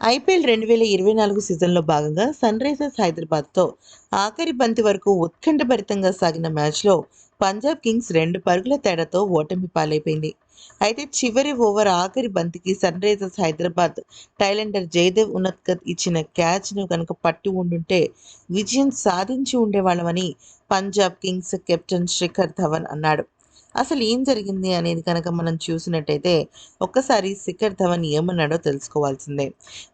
IPL రెండు వేల ఇరవై నాలుగు సీజన్లో భాగంగా సన్ రైజర్స్ హైదరాబాద్తో ఆఖరి బంతి వరకు ఉత్కంఠభరితంగా సాగిన మ్యాచ్లో పంజాబ్ కింగ్స్ రెండు పరుగుల తేడాతో ఓటమి పాలైపోయింది. అయితే చివరి ఓవర్ ఆఖరి బంతికి Sunrisers Hyderabad tailender Jaydev Unadkat ఇచ్చిన క్యాచ్ను కనుక పట్టి ఉండుంటే విజయం సాధించి ఉండేవాళ్ళమని పంజాబ్ కింగ్స్ కెప్టెన్ శిఖర్ ధవన్ అన్నాడు. అసలు ఏం జరిగింది అనేది కనుక మనం చూసినట్టయితే ఒక్కసారి శిఖర్ ధవన్ ఏమన్నాడో తెలుసుకోవాల్సిందే.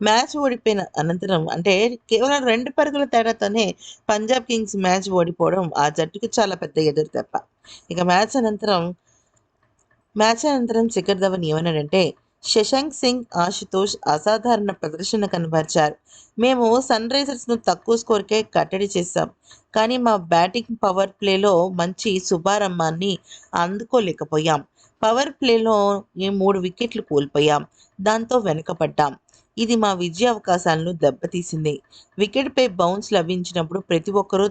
మ్యాచ్ ఓడిపోయిన అనంతరం అంటే కేవలం రెండు పరుగుల తేడాతోనే పంజాబ్ కింగ్స్ మ్యాచ్ ఓడిపోవడం ఆ జట్టుకు చాలా పెద్ద ఎదురు తప్ప. ఇక మ్యాచ్ అనంతరం మ్యాచ్ అనంతరం శిఖర్ ధవన్ ఏమన్నాడంటే శశాంక్ సింగ్ ఆశుతోష్ అసాధారణ ప్రదర్శన కనబరిచారు. మేము సన్ రైజర్స్ను తక్కువ స్కోర్కే కట్టడి చేశాం. కానీ మా బ్యాటింగ్ పవర్ ప్లేలో మంచి శుభారంభాన్ని అందుకోలేకపోయాం. పవర్ ప్లేలో మూడు వికెట్లు కోల్పోయాం. దాంతో వెనుకపడ్డాం ఇది మా విజయ అవకాశాలను దెబ్బతీసింది. వికెట్పై బౌన్స్ లభించినప్పుడు ప్రతి ఒక్కరూ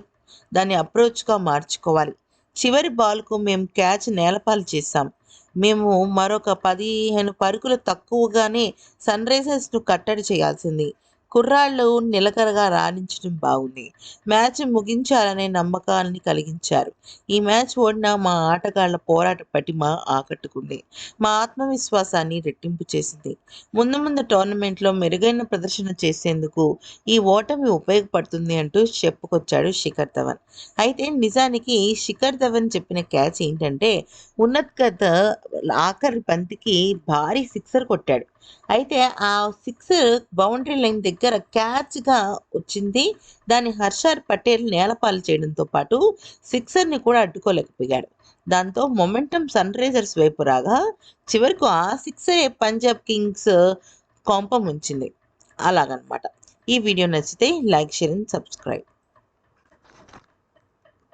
దాన్ని అప్రోచ్గా మార్చుకోవాలి. చివరి బాల్కు మేము క్యాచ్ నేలపాలు చేశాం. మేము మరొక పదిహేను పరుకులు తక్కువగానే సన్ రైజర్స్ను కట్టడి చేయాల్సింది. కుర్రాళ్ళు నిలకరగా రాణించడం బాగుంది. మ్యాచ్ ముగించాలనే నమ్మకాన్ని కలిగించారు. ఈ మ్యాచ్ ఓడిన మా ఆటగాళ్ళ పోరాట పటిమ ఆకట్టుకుంది. మా ఆత్మవిశ్వాసాన్ని రెట్టింపు చేసింది. ముందు ముందు టోర్నమెంట్లో మెరుగైన ప్రదర్శన చేసేందుకు ఈ ఓటమి ఉపయోగపడుతుంది అంటూ చెప్పుకొచ్చాడు శిఖర్ ధవన్. అయితే నిజానికి శిఖర్ ధవన్ చెప్పిన క్యాచ్ ఏంటంటే ఉన్నత్కత్ ఆఖరి బంతికి భారీ సిక్సర్ కొట్టాడు. అయితే ఆ సిక్సర్ బౌండరీ లైన్ దగ్గర దగ్గర క్యాచ్గా వచ్చింది. దాన్ని హర్షర్ పటేల్ నేలపాలు చేయడంతో పాటు సిక్సర్ని కూడా అడ్డుకోలేకపోయాడు. దాంతో మొమెంటం సన్ రైజర్స్ వైపు రాగా చివరకు ఆ సిక్సరే పంజాబ్ కింగ్స్ కొంప ఉంచింది. అలాగనమాట. ఈ వీడియో నచ్చితే లైక్ షేర్ అండ్ సబ్స్క్రైబ్.